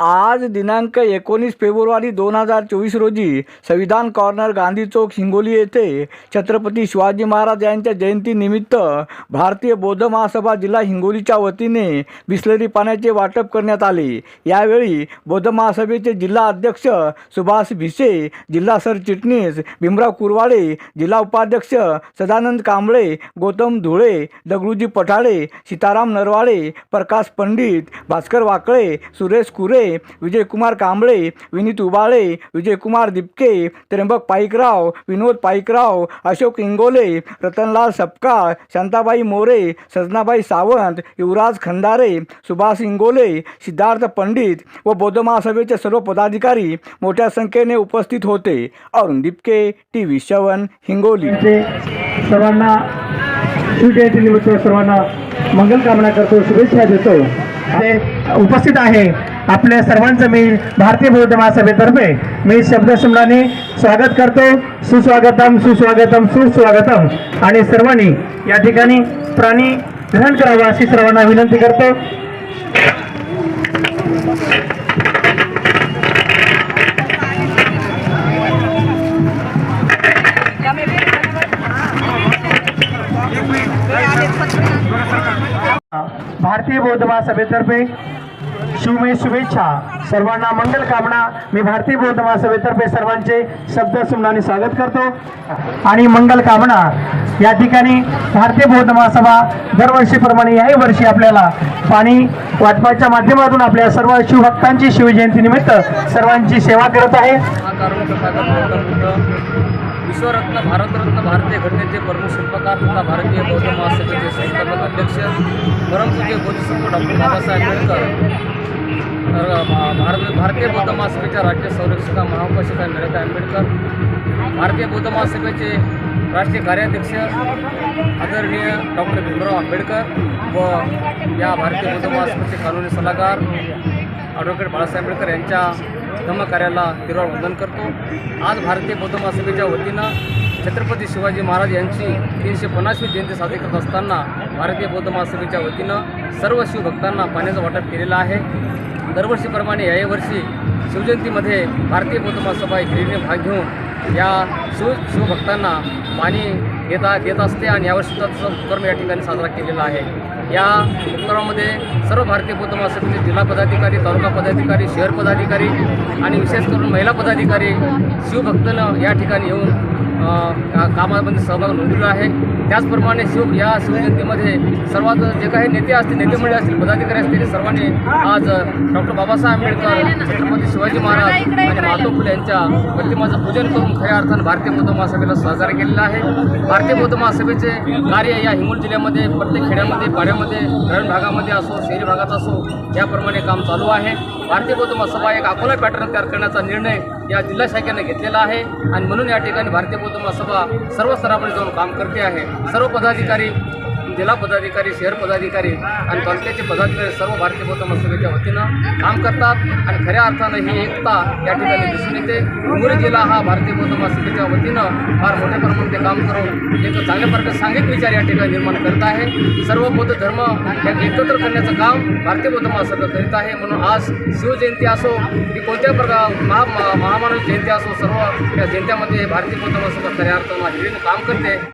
आज दिनांक एकोणीस फेब्रुवारी दोन हजार चोवीस रोजी संविधान कॉर्नर गांधी चौक हिंगोली येथे छत्रपती शिवाजी महाराज यांच्या जयंतीनिमित्त भारतीय बौद्ध महासभा जिल्हा हिंगोलीच्या वतीने बिसलेरी पाण्याचे वाटप करण्यात आले. यावेळी बौद्ध महासभेचे जिल्हा अध्यक्ष सुभाष भिसे जिल्हा सरचिटणीस भीमराव कुरवाडे जिल्हा उपाध्यक्ष सदानंद कांबळे गौतम धुळे दगडूजी पठाळे सीताराम नरवाडे प्रकाश पंडित भास्कर वाकळे सुरेश कुरे विजयकुमार कांबळे विनीत उबाळे विजयकुमार दिपके त्र्यंबक पाईकराव विनोद पाईकराव अशोक इंगोले रतनलाल सपकाळ शांताबाई मोरे सजनाबाई सावंत युवराज खंदारे सुभाष इंगोले सिद्धार्थ पंडित व बौद्ध महासभेचे सर्व पदाधिकारी मोठ्या संख्येने उपस्थित होते. अरुण दिपके टी व्ही शवन हिंगोली सर्वांना शिवजयंतीनिमित्त सर्वांना मंगल कामना करतो शुभेच्छा देतो. उपस्थित आहे आपल्या सर्वांचं मी भारतीय बौद्ध महासभेतर्फे मी शब्दसमराने स्वागत करतो. सुस्वागतम सुस्वागतम सुस्वागतम. आणि सर्वांनी या ठिकाणी प्राणी ग्रहण करावं अशी सर्वांना विनंती करतो. भारतीय बौद्ध महासभेतर्फे शिवमय शुभेच्छा. सर्वांना मंगल कामना. मी भारतीय बौद्ध महासभेतर्फे सर्वांचे शब्द सुमनाने स्वागत करतो. आणि मंगल कामना. या ठिकाणी भारतीय बौद्ध महासभा दरवर्षीप्रमाणे याही वर्षी आपल्याला पाणी वाटपाच्या माध्यमातून आपल्या सर्व शिवभक्तांची शिवजयंती निमित्त सर्वांची सेवा करत आहे. विश्वरत्न भारतरत्न भारतीय घटनेचे प्रमुख शिल्पकार तथा भारतीय बौद्ध महासभेचे संस्थापक अध्यक्ष परमपूज्य बोधिसत्व डॉक्टर बाबासाहेब आंबेडकर भारत भारतीय बौद्ध महासभेच्या राज्य संरक्षिका महाउपासिका मेनका आंबेडकर भारतीय बौद्ध महासभेचे राष्ट्रीय कार्याध्यक्ष आदरणीय डॉक्टर भीमराव आंबेडकर व या भारतीय बौद्ध महासभेचे कानूनी सल्लागार ॲडव्होकेट बाळासाहेब आंबेडकर यांच्या धम्मकार्याला तिरवाळ वंदन करतो. आज भारतीय बौद्ध महासभेच्या वतीनं छत्रपती शिवाजी महाराज यांची तीनशे पन्नासवी जयंती साजरी करत असताना भारतीय बौद्ध महासभेच्या वतीनं सर्व शिवभक्तांना पाण्याचं वाटप केलेलं आहे. दरवर्षीप्रमाणे याही वर्षी शिवजयंतीमध्ये भारतीय बौद्ध महासभा हिरीने भाग घेऊन या शिव शिवभक्तांना पाणी येता देत असते आणि यावर्षीचा उपक्रम या ठिकाणी साजरा केलेला आहे. या उपक्रमामध्ये सर्व भारतीय बौद्ध महासभेचे जिल्हा पदाधिकारी तालुका पदाधिकारी शहर पदाधिकारी आणि विशेष करून महिला पदाधिकारी शिवभक्तनं या ठिकाणी येऊन का- कामामध्ये सहभाग नोंदवला आहे. त्याचप्रमाणे शिव या शिवजयंतीमध्ये सर्वात जे काही नेते असतील नेते मंडळी असतील पदाधिकारी असतील सर्वांनी आज डॉक्टर बाबासाहेब आंबेडकर छत्रपती शिवाजी महाराज आणि महात्मा फुले यांच्या प्रतिमाचं पूजन करून खऱ्या अर्थानं भारतीय बौद्ध महासभेला सहकार्य केलेलं आहे. भारतीय बौद्ध महासभेचे कार्य या हिंगोली जिल्ह्यामध्ये प्रत्येक खेड्यामध्ये पाड्यामध्ये ग्रामीण भागामध्ये असो शहरी भागात असो याप्रमाणे काम चालू आहे. भारतीय बौद्ध महासभा एक अकोला पॅटर्न तयार करण्याचा निर्णय या जिल्हा शाखेने घेतलेला आहे. आणि म्हणून या ठिकाणी भारतीय बौद्ध महासभा सर्व स्तरामध्ये जाऊन काम करते आहे. सर्व पदाधिकारी जिल्हा पदाधिकारी शहर पदाधिकारी आणि तालुक्याचे पदाधिकारी सर्व भारतीय बौद्ध महासभेच्या वतीनं काम करतात आणि खऱ्या अर्थानं ही एकता या ठिकाणी दिसून येते. उमरी जिल्हा हा भारतीय बौद्ध महासभेच्या वतीनं फार मोठ्या प्रमाणात ते काम करून एक चांगल्या प्रकारे सांघिक विचार या ठिकाणी निर्माण करत आहे. सर्व बौद्ध धर्म या एकत्र करण्याचं काम भारतीय बौद्ध महासभा करीत आहे. म्हणून आज शिवजयंती असो की कोणत्या प्रकार महा महा- महामानव जयंती असो सर्व या जयंत्यामध्ये भारतीय बौद्ध महासभा खऱ्या अर्थानं हिरीनं काम करते.